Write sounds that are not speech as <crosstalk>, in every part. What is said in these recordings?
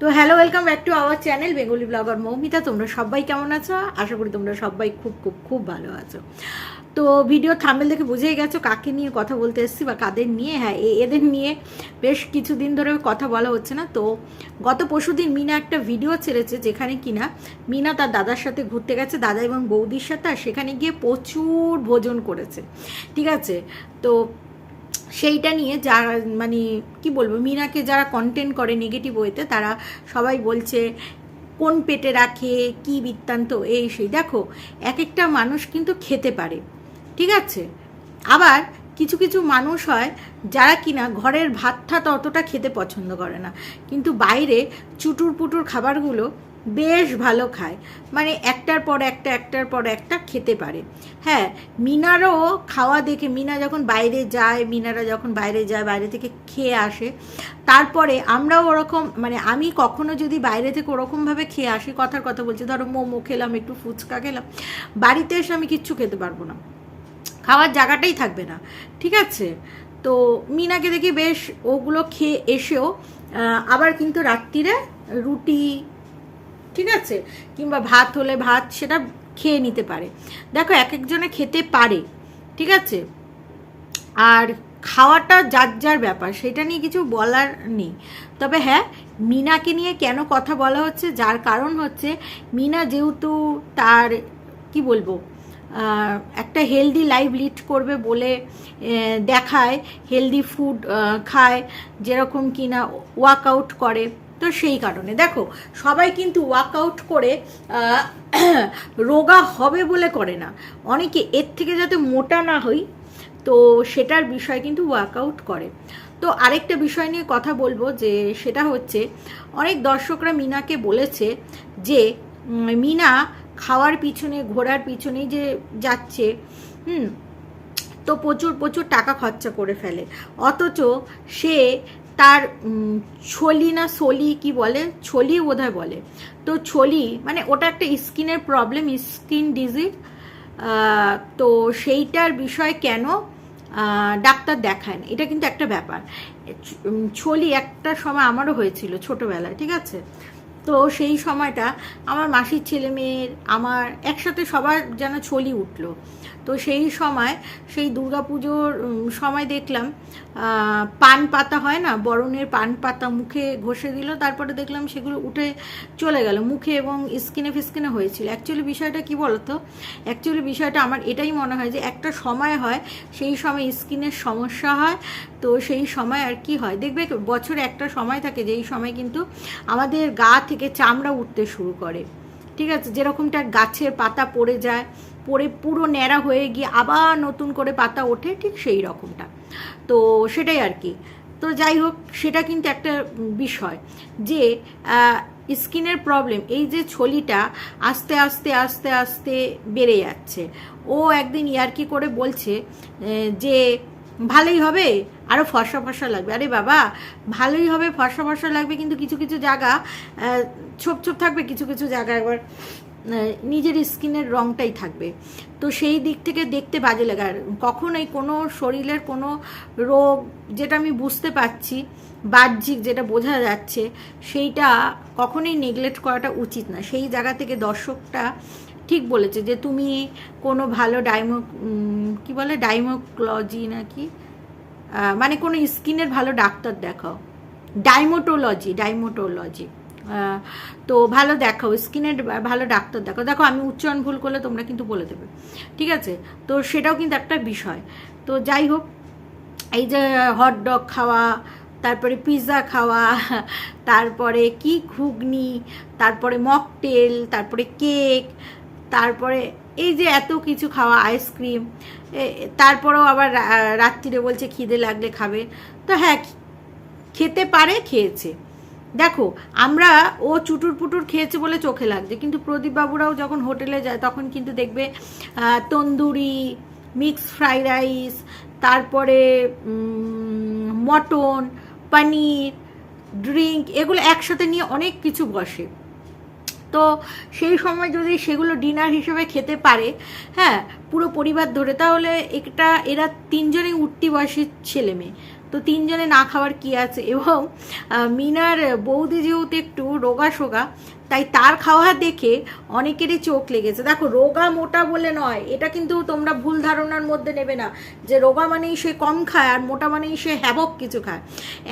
তো hello welcome back to our channel Bengali blogger Moumita তোমরা সবাই কেমন আছো? আশা করি তোমরা সবাই খুব খুব খুব ভালো আছো। তো ভিডিও থামেল দেখে বুঝেই গেছো কাকে নিয়ে কথা বলতে এসেছি বা কাদের নিয়ে। হ্যাঁ এদের নিয়ে বেশ কিছুদিন ধরে কথা বলা হচ্ছে না। তো গত পরশুদিন মিনা একটা ভিডিও ছেড়েছে যেখানে কিনা মিনা তার দাদার সাথে ঘুরতে গেছে, দাদা এবং বৌদির সাথে, আর সেখানে গিয়ে প্রচুর ভোজন করেছে। ঠিক আছে? তো সেইটা নিয়ে যারা মানে কি বলব মিনাকে যারা কন্টেন্ট করে নেগেটিভ ওয়েতে তারা সবাই বলছে, কোন পেটে রাখে, কি বৃত্তান্ত, এই সেই। দেখো এক একটা মানুষ কিন্তু খেতে পারে, ঠিক আছে? আবার কিছু কিছু মানুষ হয়, যারা কিনা ঘরের ভাত ঠাত অতটা খেতে পছন্দ করে না। কিন্তু বাইরে চুটুর পুটুর খাবারগুলো বেশ ভালো খায়। মানে একটার পর একটা, একটার পর একটা খেতে পারে। হ্যাঁ মিনারও খাওয়া দেখে, মিনা যখন বাইরে যায়, মিনারা যখন বাইরে যায়, বাইরে থেকে খেয়ে আসে, তারপরে আমরাও ওরকম মানে আমি কখনো যদি বাইরে থেকে ওরকমভাবে খেয়ে আসি, কথার কথা বলছি, ধরো মোমো খেলাম, একটু ফুচকা খেলাম, বাড়িতে এসে আমি কিচ্ছু খেতে পারব না। খাওয়ার জায়গাটাই থাকবে না, ঠিক আছে? তো মিনাকে দেখি বেশ ওগুলো খেয়ে এসেও আবার কিন্তু রাত্রিরে রুটি ঠিক আছে? কিংবা ভাত হলে ভাত সেটা খেয়ে নিতে পারে। দেখো, এক একজনে খেতে পারে, ঠিক আছে? আর খাওয়াটা যার যার ব্যাপার, সেটা নিয়ে কিছু বলার নেই। তবে হ্যাঁ মিনাকে নিয়ে কেন কথা বলা হচ্ছে? যার কারণ হচ্ছে, মিনা যেহেতু তার, কি বলব একটা হেলদি লাইফ লিড করবে বলে দেখায় হেলদি ফুড খায়, যেরকম কিনা ওয়ার্কআউট করে। তো সেই কারণে। দেখো, সবাই কিন্তু ওয়ার্কআউট করে <clears throat> রোগা হবে বলে করে না। অনেকে এর থেকে যাতে মোটা না হই, তো সেটার বিষয় কিন্তু ওয়ার্কআউট করে। তো আরেকটা বিষয় নিয়ে কথা বলব যে, সেটা হচ্ছে, অনেক দর্শকরা মিনাকে বলেছে যে মিনা খাওয়ার পিছনে, ঘোরার পিছনেই যে যাচ্ছে, হুম, তো প্রচুর প্রচুর টাকা খরচা করে ফেলে। অথচ সে তার ছলি না সলি কি বলে? ছলি বোধহয় বলে। তো ছলি মানে ওটা একটা স্কিনের প্রবলেম, স্কিন ডিজিজ তো সেইটার বিষয় কেন ডাক্তার দেখায় না এটা কিন্তু একটা ব্যাপার। ছলি একটা সময় আমারও হয়েছিল ছোটোবেলায়, ঠিক আছে? তো সেই সময়টা আমার মাসির ছেলে মেয়ের, আমার একসাথে সবার যেন ছলি উঠল। তো সেই সময়, সেই দুর্গাপুজোর সময় দেখলাম পান পাতা হয় না, বরণের পান পাতা মুখে ঘষে দিল, তারপরে দেখলাম সেগুলো উঠে চলে গেল, মুখে এবং স্কিনে ফিস্কিনে হয়েছিল। অ্যাকচুয়ালি বিষয়টা কি বলতো? অ্যাকচুয়ালি বিষয়টা আমার এটাই মনে হয় যে একটা সময় হয়, সেই সময় স্কিনের সমস্যা হয়, তো সেই সময় আর কি হয়। দেখবে বছরে একটা সময় থাকে, যেই সময় কিন্তু আমাদের গা থেকে চামড়া উঠতে শুরু করে। ঠিক আছে? যেরকমটা গাছের পাতা পড়ে যায়, পড়ে পুরো ন্যাড়া হয়ে গিয়ে আবার নতুন করে পাতা ওঠে, ঠিক সেই রকমটা। তো সেটাই আর কি। তো যাই হোক, সেটা কিন্তু একটা বিষয় যে স্কিনের প্রবলেম, এই যে ছলিটা আস্তে আস্তে আস্তে আস্তে বেড়ে যাচ্ছে। ও একদিন ইয়ার্কি করে বলছে যে ভালোই হবে আরও ফর্সা ফর্সা লাগবে। আরে বাবা, ভালোই হবে, ফর্সা ফর্সা লাগবে, কিন্তু কিছু কিছু জায়গা ছোপ ছোপ থাকবে, কিছু কিছু জায়গা একবার নিজের স্কিনের রংটাই থাকবে। তো সেই দিক থেকে দেখতে বাজে লাগে। আর কখনোই কোনো শরীরের কোনো রোগ, যেটা আমি বুঝতে পারছি, বাহ্যিক যেটা বোঝা যাচ্ছে, সেইটা কখনোই নেগলেক্ট করাটা উচিত না। সেই জায়গা থেকে দর্শকটা ঠিক বলেছে যে তুমি কোনো ভালো ডাইমো কি বলে ডাইমোক্লজি নাকি? মানে কোনো স্কিনের ভালো ডাক্তার দেখাও। ডাইমোটোলজি ডাইমোটোলজি তো ভালো দেখাও, স্কিনের ভালো ডাক্তার দেখাও। দেখো, আমি উচ্চারণ ভুল করলে তোমরা কিন্তু বলে দেবে। ঠিক আছে? তো সেটাও কিন্তু একটা বিষয়। তো যাই হোক, এই যে হট ডগ খাওয়া, তারপরে পিৎজা খাওয়া, তারপরে কি ঘুগনি, তারপরে মকটেল তারপরে কেক তারপরে এই যে এত কিছু খাওয়া আইসক্রিম তারপরেও আবার রাত্রিরে বলছে খিদে লাগলে খাবে। তো হ্যাঁ খেতে পারে, খেয়েছে। দেখো, আমরা, ও চুটুর পুটুর খেয়েছে বলে চোখে লাগছে, কিন্তু প্রদীপ বাবুরাও যখন হোটেলে যায়, তখন কিন্তু দেখবে তন্দুরি মিক্স ফ্রাইড রাইস তারপরে মটন, পনির ড্রিঙ্ক এগুলো একসাথে নিয়ে অনেক কিছু বসে। তো সেই সময় যদি সেগুলো ডিনার হিসেবে খেতে পারে হ্যাঁ পুরো পরিবার ধরে, তাহলে একটা, এরা তিনজনই উঠতি বয়সের ছেলে মেয়ে। তো তিনজনে না খাওয়ার কি আছে? এবং মিনার বৌদি যেহেতু একটু রোগা সোগা তাই তার খাওয়া দেখে অনেকেরই চোখ লেগেছে। দেখো, রোগা মোটা বলে নয়, এটা কিন্তু তোমরা ভুল ধারণার মধ্যে নেবে না যে রোগা মানেই সে কম খায় আর মোটা মানেই সে হ্যাবক কিছু খায়।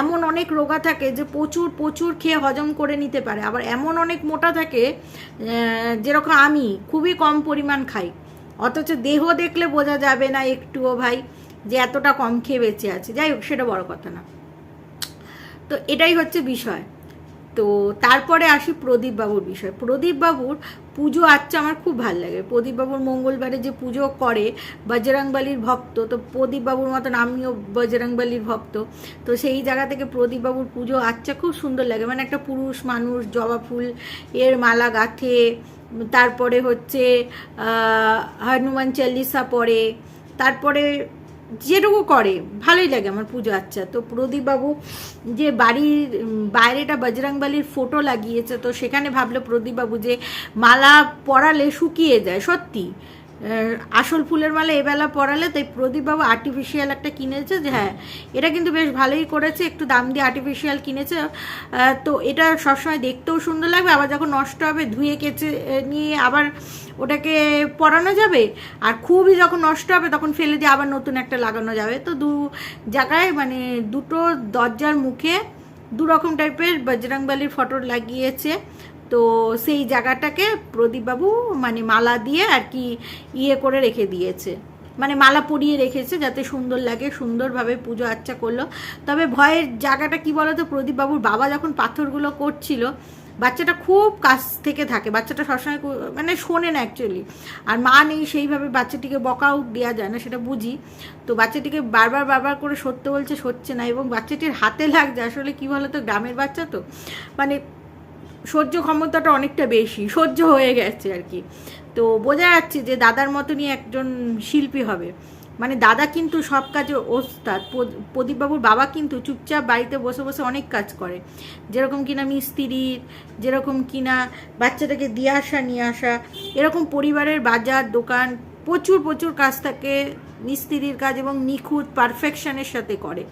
এমন অনেক রোগা থাকে যে প্রচুর প্রচুর খেয়ে হজম করে নিতে পারে। আবার এমন অনেক মোটা থাকে যেরকম আমি, খুবই কম পরিমাণ খাই। অথচ দেহ দেখলে বোঝা যাবে না একটুও ভাই যে এতটা কম খেয়ে বেঁচে আছে। যাই হোক, সেটা বড় কথা না। তো এটাই হচ্ছে বিষয়। তো তারপরে আসি প্রদীপ বাবুর বিষয়। প্রদীপ বাবুর পুজো আচ্ছা আমার খুব ভালো লাগে। প্রদীপ বাবুর মঙ্গলবারে যে পুজো করে বজরংবলির ভক্ত, তো প্রদীপ বাবুর মতন আমিও বজরংবলির ভক্ত, তো সেই জায়গা থেকে প্রদীপ বাবুর পুজো আচ্ছা খুব সুন্দর লাগে। মানে একটা পুরুষ মানুষ, জবা ফুল, এর মালা গাঁথে, তারপরে হচ্ছে হনুমান চল্লিশা পড়ে, তারপরে যেটুকু করে, ভালোই লাগে আমার পুজো। আচ্ছা তো প্রদীপবাবু যে বাড়ির বাইরেটা বজরংবালির ফটো লাগিয়েছে, তো সেখানে ভাবলো প্রদীপবাবু যে মালা পরালে শুকিয়ে যায়, সত্যি। আসল ফুলের মালা এবেলা পরালে তাই প্রদীপবাবু আর্টিফিশিয়াল একটা কিনেছে যে হ্যাঁ এটা কিন্তু বেশ ভালোই করেছে, একটু দাম দিয়ে আর্টিফিশিয়াল কিনেছে। তো এটা সবসময় দেখতেও সুন্দর লাগবে, আবার যখন নষ্ট হবে ধুয়ে কেচে নিয়ে আবার ওটাকে পরানো যাবে। আর খুবই যখন নষ্ট হবে তখন ফেলে দিয়ে আবার নতুন একটা লাগানো যাবে। তো দু জায়গায় মানে দুটো দরজার মুখে দু রকম টাইপের বজরংবলির ফটো লাগিয়েছে। তো সেই জায়গাটাকে প্রদীপবাবু মানে মালা দিয়ে আর কি ইয়ে করে রেখে দিয়েছে। মানে মালা পরিয়ে রেখেছে যাতে সুন্দর লাগে, সুন্দরভাবে পুজো আচ্চা করল। তবে ভয়ের জায়গাটা কি বলতো, প্রদীপবাবুর বাবা যখন পাথরগুলো করছিল, বাচ্চাটা খুব কাছ থেকে থাকে। বাচ্চাটা সবসময় মানে শোনে না অ্যাকচুয়ালি আর মা নেই, সেইভাবে বাচ্চাটিকে বকাও দেওয়া যায় না, সেটা বুঝি। তো বাচ্চাটিকে বারবার বারবার করে সত্য বলছে, সরছে না এবং বাচ্চাটির হাতে লাগছে। আসলে কি বলতো, গ্রামের বাচ্চা তো। মানে সহ্য ক্ষমতাটা অনেকটা বেশি, সহ্য হয়ে গেছে আর কি। তো বোঝা যাচ্ছে যে দাদার মতনই একজন শিল্পী হবে। মানে দাদা কিন্তু সব কাজে ওস্তাদ প্রদ- প্রদীপবাবুর বাবা কিন্তু চুপচাপ বাড়িতে বসে বসে অনেক কাজ করে। যেরকম কিনা মিস্ত্রির যেরকম কিনা বাচ্চাটাকে দিয়ে আসা, নিয়ে আসা, এরকম পরিবারের বাজার, দোকান, প্রচুর প্রচুর কাজ থাকে মিস্ত্রির কাজ এবং নিখুঁত পারফেকশনের সাথে করে।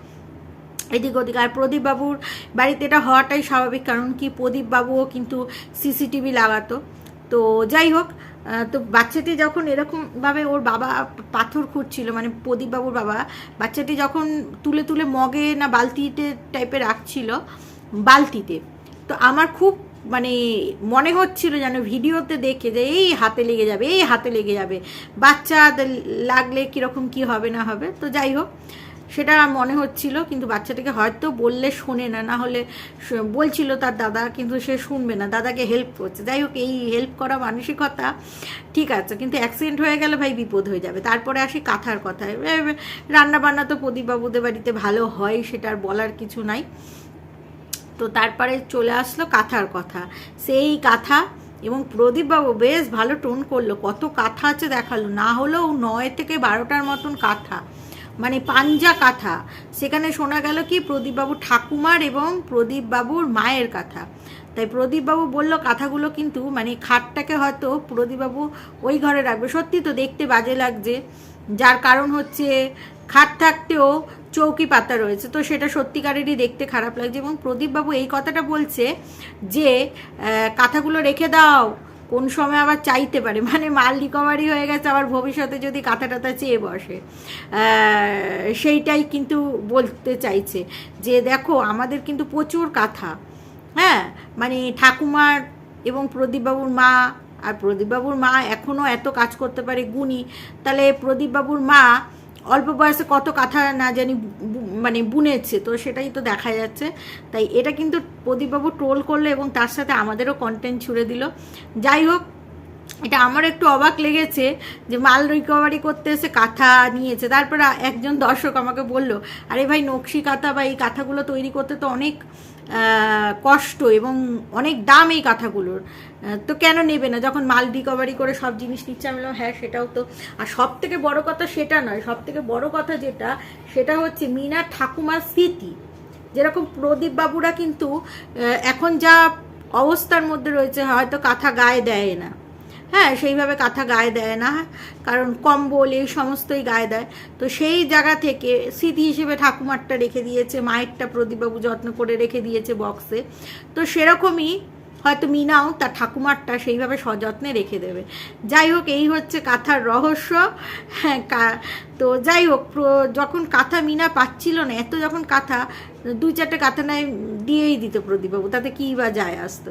এদিক ওদিক। আর প্রদীপবাবুর বাড়িতে এটা হওয়াটাই স্বাভাবিক, কারণ কি প্রদীপবাবুও কিন্তু সিসিটিভি লাগাতো। তো যাই হোক তো বাচ্চাটি যখন এরকমভাবে ওর বাবা পাথর খুঁড়ছিল মানে প্রদীপবাবুর বাবা, বাচ্চাটি যখন তুলে তুলে মগে না বালতিতে টাইপের রাখছিল, বালতিতে, তো আমার খুব মানে মনে হচ্ছিল যেন ভিডিওতে দেখে যে এই হাতে লেগে যাবে, এই হাতে লেগে যাবে। বাচ্চা লাগলে কীরকম কি হবে না হবে, তো যাই হোক সেটা মনে হচ্ছিল, কিন্তু বাচ্চাটাকে হয়তো বললে শোনে না না হলে বলছিল তার দাদা, কিন্তু সে শুনবে না, দাদাকে হেল্প করছে। যাই হোক, এই হেল্প করা মানসিকতা ঠিক আছে, কিন্তু অ্যাক্সিডেন্ট হয়ে গেলে ভাই বিপদ হয়ে যাবে। তারপরে আসি কাঁথার কথায়। রান্না বান্না তো প্রদীপবাবুদের বাড়িতে ভালো হয়, সেটা আর বলার কিছু নাই। তো তারপরে চলে আসলো কাঁথার কথা। সেই কাঁথা এবং প্রদীপবাবু বেশ ভালো টোন করল। কত কাঁথা আছে দেখাল, না হলেও নয় থেকে বারোটার মতন কাঁথা। মানে পাঞ্জা কাঁথা। সেখানে শোনা গেল কি, প্রদীপবাবু ঠাকুমার এবং প্রদীপবাবুর মায়ের কথা। তাই প্রদীপবাবু বলল, কাঁথাগুলো কিন্তু মানে খাটটাকে হয়তো প্রদীপবাবু ওই ঘরে রাখবে। সত্যি তো দেখতে বাজে লাগছে। যার কারণ হচ্ছে খাট থাকতেও চৌকি পাতা রয়েছে। তো সেটা সত্যিকারেরই দেখতে খারাপ লাগছে এবং প্রদীপবাবু এই কথাটা বলছে যে কাঁথাগুলো রেখে দাও। কোন সময় আবার চাইতে পারে? মানে মাল রিকভারি হয়ে গেছে, আবার ভবিষ্যতে যদি কাঁথা টাথা চেয়ে বসে। সেইটাই কিন্তু বলতে চাইছে যে দেখো, আমাদের কিন্তু প্রচুর কাঁথা। হ্যাঁ? মানে ঠাকুমার এবং প্রদীপবাবুর মা, আর প্রদীপবাবুর মা এখনও এত কাজ করতে পারে গুণী। তাহলে প্রদীপবাবুর মা অল্প বয়সে কত কাঁথা না জানি মানে বুনেছে, তো সেটাই তো দেখা যাচ্ছে। তাই এটা কিন্তু প্রদীপবাবু ট্রোল করল এবং তার সাথে আমাদেরও কন্টেন্ট ছুড়ে দিল। যাই হোক, এটা আমার একটু অবাক লেগেছে যে মাল রিকভারি করতে এসে কাঁথা নিয়েছে। তারপর একজন দর্শক আমাকে বলল, আরে ভাই, নকশি কাঁথা বা এই কাঁথাগুলো তৈরি করতে তো অনেক কষ্ট এবং অনেক দাম এই কাঁথাগুলোর। তো কেন নেবে না? যখন মাল রিকভারি করে সব জিনিস নিচ্ছে, আমি হ্যাঁ সেটাও তো। আর সব থেকে বড় কথা সেটা নয় সব থেকে বড় কথা যেটা, সেটা হচ্ছে মিনা ঠাকুমার স্মৃতি। যেরকম প্রদীপ বাবুরা কিন্তু এখন যা অবস্থার মধ্যে রয়েছে, হয়তো কাঁথা গায়ে দেয় না। হ্যাঁ সেইভাবে কাঁথা গায়ে দেয় না, কারণ কম্বল এই সমস্তই গায়ে দেয়। তো সেই জায়গা থেকে স্মৃতি হিসেবে ঠাকুমারটা রেখে দিয়েছে, মায়েরটা প্রদীপবাবু যত্ন করে রেখে দিয়েছে বক্সে। তো সেরকমই হয়তো মিনাও তার ঠাকুমারটা সেইভাবে সযত্নে রেখে দেবে। যাই হোক, এই হচ্ছে কাঁথার রহস্য। হ্যাঁ তো যাই হোক যখন কাঁথা মিনা পাচ্ছিল না, এত যখন কাঁথা দুই চারটে কাঁথা নাই দিয়েই দিত প্রদীপবাবু, তাতে কী বা যায় আসতো?